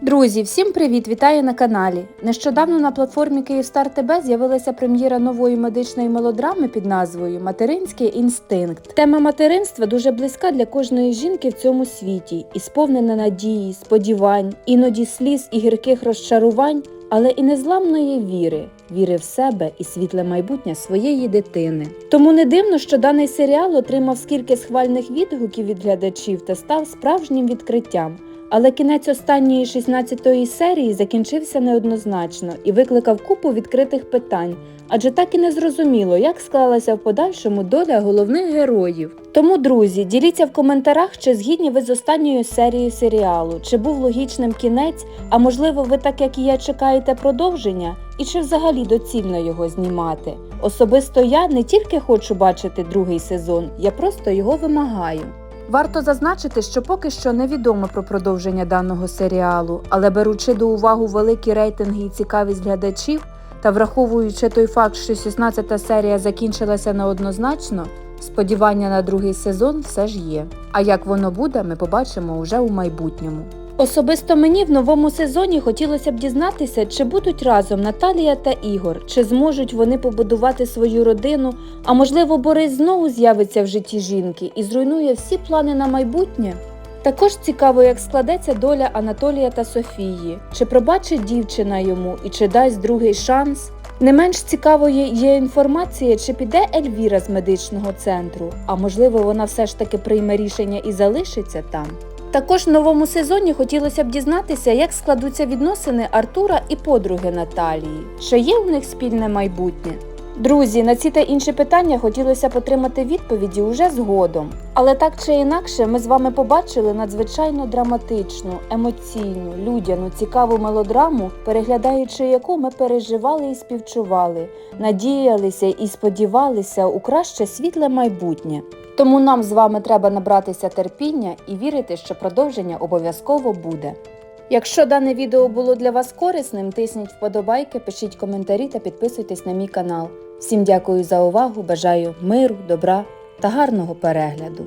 Друзі, всім привіт! Вітаю на каналі. Нещодавно на платформі Київстар ТБ з'явилася прем'єра нової медичної мелодрами під назвою Материнський інстинкт. Тема материнства дуже близька для кожної жінки в цьому світі і сповнена надії, сподівань, іноді сліз і гірких розчарувань, але і незламної віри, віри в себе і світле майбутнє своєї дитини. Тому не дивно, що даний серіал отримав скільки схвальних відгуків від глядачів та став справжнім відкриттям. Але кінець останньої 16-ї серії закінчився неоднозначно і викликав купу відкритих питань, адже так і не зрозуміло, як склалася в подальшому доля головних героїв. Тому, друзі, діліться в коментарях, чи згідні ви з останньою серією серіалу, чи був логічним кінець, а можливо, ви так як і я чекаєте продовження, і чи взагалі доцільно його знімати. Особисто я не тільки хочу бачити другий сезон, я просто його вимагаю. Варто зазначити, що поки що невідомо про продовження даного серіалу, але беручи до уваги великі рейтинги і цікавість глядачів, та враховуючи той факт, що 16-та серія закінчилася неоднозначно, сподівання на другий сезон все ж є. А як воно буде, ми побачимо уже у майбутньому. Особисто мені в новому сезоні хотілося б дізнатися, чи будуть разом Наталія та Ігор, чи зможуть вони побудувати свою родину, а можливо, Борис знову з'явиться в житті жінки і зруйнує всі плани на майбутнє. Також цікаво, як складеться доля Анатолія та Софії, чи пробачить дівчина йому і чи дасть другий шанс. Не менш цікавою є інформація, чи піде Ельвіра з медичного центру, а можливо, вона все ж таки прийме рішення і залишиться там. Також в новому сезоні хотілося б дізнатися, як складуться відносини Артура і подруги Наталії. Чи є у них спільне майбутнє? Друзі, на ці та інші питання хотілося б отримати відповіді уже згодом. Але так чи інакше, ми з вами побачили надзвичайно драматичну, емоційну, людяну, цікаву мелодраму, переглядаючи яку ми переживали і співчували, надіялися і сподівалися у краще світле майбутнє. Тому нам з вами треба набратися терпіння і вірити, що продовження обов'язково буде. Якщо дане відео було для вас корисним, тисніть вподобайки, пишіть коментарі та підписуйтесь на мій канал. Всім дякую за увагу, бажаю миру, добра та гарного перегляду.